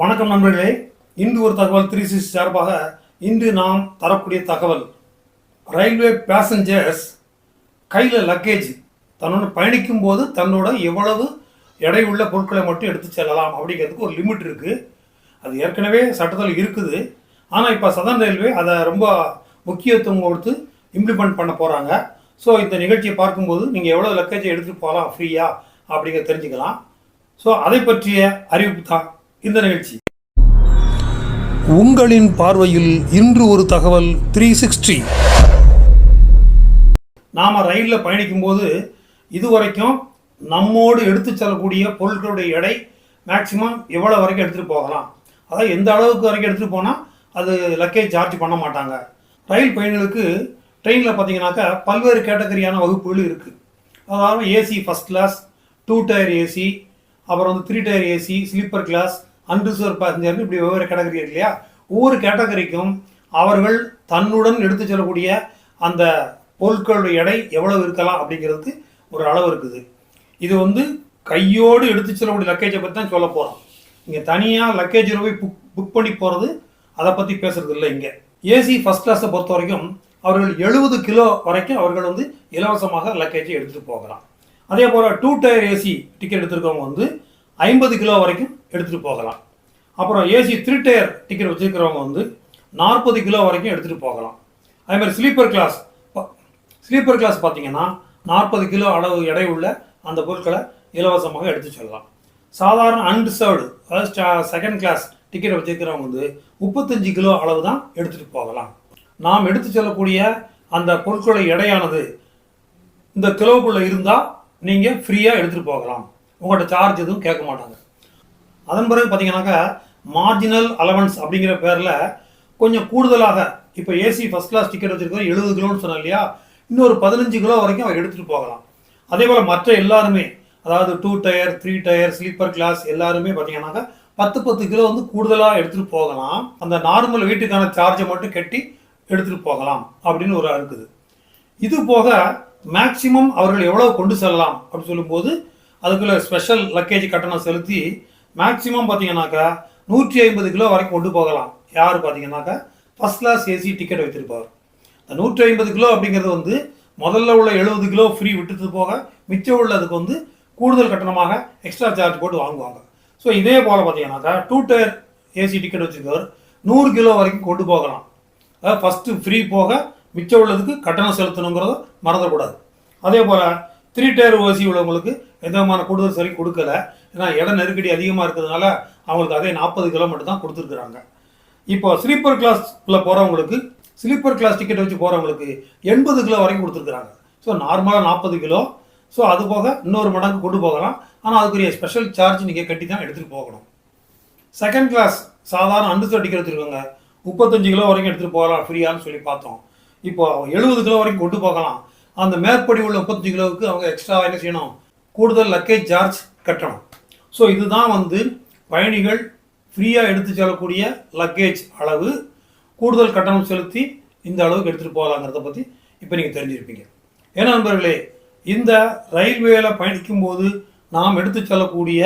வணக்கம் நண்பர்களே. இன்று ஒரு தகவல் த்ரீ சிக்ஸ் சார்பாக இன்று நாம் தரக்கூடிய தகவல். ரயில்வே பேசஞ்சர்ஸ் கையில் லக்கேஜ் தன்னோட பயணிக்கும் போது தன்னோட எவ்வளவு எடை உள்ள பொருட்களை மட்டும் எடுத்து செல்லலாம் அப்படிங்கிறதுக்கு ஒரு லிமிட் இருக்குது அது ஏற்கனவே சட்டத்தில் இருக்குது. ஆனால் இப்போ சதன் ரயில்வே அதை ரொம்ப முக்கியத்துவம் கொடுத்து இம்ப்ளிமெண்ட் பண்ண போகிறாங்க ஸோ இந்த நிகழ்ச்சியை பார்க்கும்போது நீங்கள் எவ்வளோ லக்கேஜை எடுத்துகிட்டு போகலாம் ஃப்ரீயாக அப்படிங்கிறத தெரிஞ்சுக்கலாம். ஸோ அதை பற்றிய அறிவிப்பு தான். இந்த நிகழ்ச்சி. உங்களின் பார்வையில் இன்று ஒரு தகவல் த்ரீ சிக்ஸ்டி நாம் ரயிலில் பயணிக்கும்போது இதுவரைக்கும் நம்மோடு எடுத்து செல்லக்கூடிய பொருட்களுடைய எடை மேக்சிமம் எவ்வளோ வரைக்கும் எடுத்துகிட்டு போகலாம். அதாவது எந்த அளவுக்கு வரைக்கும் எடுத்துகிட்டு போனால் அது லக்கேஜ் சார்ஜ் பண்ண மாட்டாங்க. ரயில் பயணிகளுக்கு ட்ரெயினில் பார்த்தீங்கன்னாக்கா பல்வேறு கேட்டகரியான வகுப்புகள் இருக்குது அதாவது AC first class two tier AC அப்புறம் வந்து three tier AC sleeper class unreserved பேசஞ்சர்னு இப்படி வெவ்வேறு கேட்டகரி இல்லையா ஒவ்வொரு கேட்டகரிக்கும் அவர்கள் தன்னுடன் எடுத்து செல்லக்கூடிய அந்த பொருட்களுடைய எடை எவ்வளவு இருக்கலாம் அப்படிங்கிறதுக்கு ஒரு அளவு இருக்குது. இது வந்து கையோடு எடுத்து செல்லக்கூடிய லக்கேஜை பற்றி தான் சொல்ல போகிறோம் இங்கே தனியாக லக்கேஜில் போய் புக் புக் பண்ணி போகிறது அதை பற்றி பேசுறது இல்லை இங்கே. ஏசி ஃபஸ்ட் கிளாஸை பொறுத்த வரைக்கும் அவர்கள் எழுபது கிலோ வரைக்கும் அவர்கள் வந்து இலவசமாக லக்கேஜை எடுத்துகிட்டு போகலாம். அதே போல் டூ டயர் ஏசி டிக்கெட் எடுத்துருக்கவங்க வந்து ஐம்பது கிலோ வரைக்கும் எடுத்துகிட்டு போகலாம். அப்புறம் ஏசி த்ரீ டயர் டிக்கெட் வச்சுருக்கிறவங்க வந்து நாற்பது கிலோ வரைக்கும் எடுத்துகிட்டு போகலாம். அதே மாதிரி ஸ்லீப்பர் கிளாஸ் ஸ்லீப்பர் கிளாஸ் பார்த்தீங்கன்னா நாற்பது கிலோ அளவு எடை உள்ள அந்த பொருட்களை இலவசமாக எடுத்து செல்லலாம். சாதாரண அன்ரிசர்வ்டு அதாவது செகண்ட் கிளாஸ் டிக்கெட் வச்சுருக்கிறவங்க வந்து முப்பத்தஞ்சு கிலோ அளவு தான் எடுத்துகிட்டு போகலாம். நாம் எடுத்து செல்லக்கூடிய அந்த பொருட்களுடைய எடையானது இந்த கிலோவுக்குள்ளே இருந்தால் நீங்கள் ஃப்ரீயாக எடுத்துகிட்டு போகலாம். உங்கள்கிட்ட சார்ஜ் எதுவும் கேட்க மாட்டாங்க. அதன் பிறகு பார்த்தீங்கன்னாக்கா மார்ஜினல் அலவன்ஸ் அப்படிங்கிற பேரில் கொஞ்சம் கூடுதலாக இப்போ ஏசி ஃபஸ்ட் கிளாஸ் டிக்கெட் வச்சிருக்கோம் எழுபது கிலோன்னு சொன்னோம் இல்லையா? இன்னொரு பதினஞ்சு கிலோ வரைக்கும் அவர் எடுத்துகிட்டு போகலாம். அதே போல் மற்ற எல்லாருமே அதாவது two tier three tier sleeper class எல்லாருமே பார்த்தீங்கன்னாக்கா பத்து பத்து கிலோ வந்து கூடுதலாக எடுத்துகிட்டு போகலாம். அந்த நார்மல் வீட்டுக்கான சார்ஜை மட்டும் கட்டி எடுத்துகிட்டு போகலாம் அப்படின்னு ஒரு இருக்குது இது போக மேக்சிமம் அவர்கள் எவ்வளோ கொண்டு செல்லலாம் அப்படின்னு சொல்லும்போது அதுக்குள்ள ஸ்பெஷல் லக்கேஜ் கட்டணம் செலுத்தி மேக்சிமம் பார்த்தீங்கன்னாக்கா நூற்றி ஐம்பது கிலோ வரைக்கும் கொண்டு போகலாம். யார் பார்த்தீங்கன்னாக்கா ஃபஸ்ட் கிளாஸ் ஏசி டிக்கெட் வைத்திருப்பார் இந்த நூற்றி ஐம்பது கிலோ அப்படிங்கிறது வந்து முதல்ல உள்ள எழுபது கிலோ ஃப்ரீ விட்டுட்டு போக மிச்சம் உள்ளதுக்கு வந்து கூடுதல் கட்டணமாக எக்ஸ்ட்ரா சார்ஜ் போட்டு வாங்குவாங்க. ஸோ இதே போல் பார்த்தீங்கன்னாக்கா டூ டயர் ஏசி டிக்கெட் வச்சுருக்கவர் நூறு கிலோ வரைக்கும் கொண்டு போகலாம். அதாவது ஃபஸ்ட்டு ஃப்ரீ போக மிச்சம் உள்ளதுக்கு கட்டணம் செலுத்தணுங்கிறத மறந்துடக்கூடாது. அதே போல் த்ரீ டயர் ஓசி உள்ளவங்களுக்கு எந்த விதமான கூடுதல் சரி கொடுக்கல. ஏன்னா இட நெருக்கடி அதிகமாக இருக்கிறதுனால அவங்களுக்கு அதே நாற்பது கிலோமீட்டர் தான் கொடுத்துருக்குறாங்க. இப்போ ஸ்லீப்பர் கிளாஸில் போகிறவங்களுக்கு ஸ்லீப்பர் கிளாஸ் டிக்கெட் வச்சு போகிறவங்களுக்கு எண்பது கிலோ வரைக்கும் கொடுத்துருக்குறாங்க. ஸோ நார்மலாக நாற்பது கிலோ. ஸோ அது போக இன்னொரு மடங்கு கொண்டு போகலாம். ஆனால் அதுக்குரிய ஸ்பெஷல் சார்ஜ் நீங்கள் கட்டி தான் எடுத்துகிட்டு போகணும். செகண்ட் கிளாஸ் சாதாரண அண்டு டிக்கெட் எடுத்துருக்கோங்க முப்பத்தஞ்சு கிலோ வரைக்கும் எடுத்துகிட்டு போகலாம் ஃப்ரீயான்னு சொல்லி பார்த்தோம். இப்போ எழுபது கிலோ வரைக்கும் கொண்டு போகலாம். அந்த மேற்படி உள்ள முப்பத்தஞ்சு கிலோவுக்கு அவங்க எக்ஸ்ட்ரா என்ன செய்யணும்? கூடுதல் லக்கேஜ் சார்ஜ் கட்டணும். ஸோ இதுதான் வந்து பயணிகள் ஃப்ரீயாக எடுத்து செல்லக்கூடிய லக்கேஜ் அளவு. கூடுதல் கட்டணம் செலுத்தி இந்த அளவுக்கு எடுத்துகிட்டு போகலாங்கிறத பற்றி இப்போ நீங்கள் தெரிஞ்சிருப்பீங்க. ஏன்னா நண்பர்களே இந்த ரயில்வேல பயணிக்கும்போது நாம் எடுத்து செல்லக்கூடிய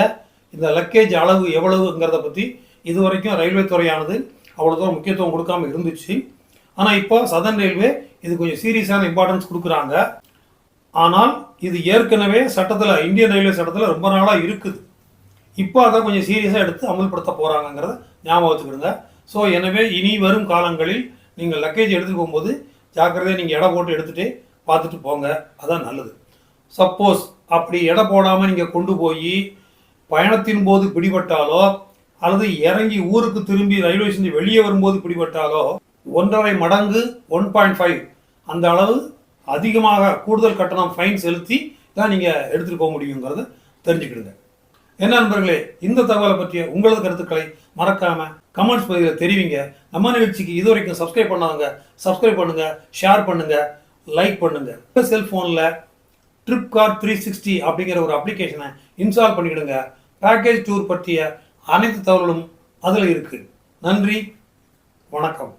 இந்த லக்கேஜ் அளவு எவ்வளவுங்கிறத பற்றி இது வரைக்கும் ரயில்வே துறையானது அவ்வளோ தூரம் முக்கியத்துவம் கொடுக்காம இருந்துச்சு. ஆனால் இப்போ சதன் ரயில்வே இது கொஞ்சம் சீரியஸான இம்பார்ட்டன்ஸ் கொடுக்குறாங்க. ஆனால் இது ஏற்கனவே சட்டத்தில் இந்தியன் ரயில்வே சட்டத்தில் ரொம்ப நாளாக இருக்குது. இப்போ அதை கொஞ்சம் சீரியஸாக எடுத்து அமல்படுத்த போகிறாங்கங்கிறத ஞாபகம் வச்சுக்கிடுங்க. ஸோ எனவே இனி வரும் காலங்களில் நீங்கள் லக்கேஜ் எடுத்துகிட்டு போகும்போது ஜாக்கிரதையாக நீங்கள் எடை போட்டு எடுத்துகிட்டு பார்த்துட்டு போங்க. அதான் நல்லது. சப்போஸ் அப்படி எடை போடாமல் நீங்கள் கொண்டு போய் பயணத்தின் போது பிடிபட்டாலோ அல்லது இறங்கி ஊருக்கு திரும்பி ரயில்வே ஸ்டேஷன் வெளியே வரும்போது பிடிபட்டாலோ ஒன்றரை மடங்கு ஒன் பாயிண்ட் ஃபைவ் அந்த அளவு அதிகமாக கூடுதல் கட்டணம் ஃபைன் செலுத்தி தான் நீங்கள் எடுத்துகிட்டு போக முடியுங்கிறத தெரிஞ்சுக்கிடுங்க. என்ன நண்பர்களே இந்த தகவலை பற்றிய உங்களது கருத்துக்களை மறக்காமல் கமெண்ட்ஸ் பகுதியில் தெரிவிங்க. நம்ம நிகழ்ச்சிக்கு இது வரைக்கும் சப்ஸ்கிரைப் பண்ணாதவங்க சப்ஸ்கிரைப் பண்ணுங்கள் ஷேர் பண்ணுங்கள் லைக் பண்ணுங்க. செல்ஃபோனில் ட்ரிப் கார் த்ரீ சிக்ஸ்டி அப்படிங்கிற ஒரு அப்ளிகேஷனை இன்ஸ்டால் பண்ணிக்கிடுங்க. பேக்கேஜ் டூர் பற்றிய அனைத்து தகவலும் அதில் இருக்குது நன்றி வணக்கம்.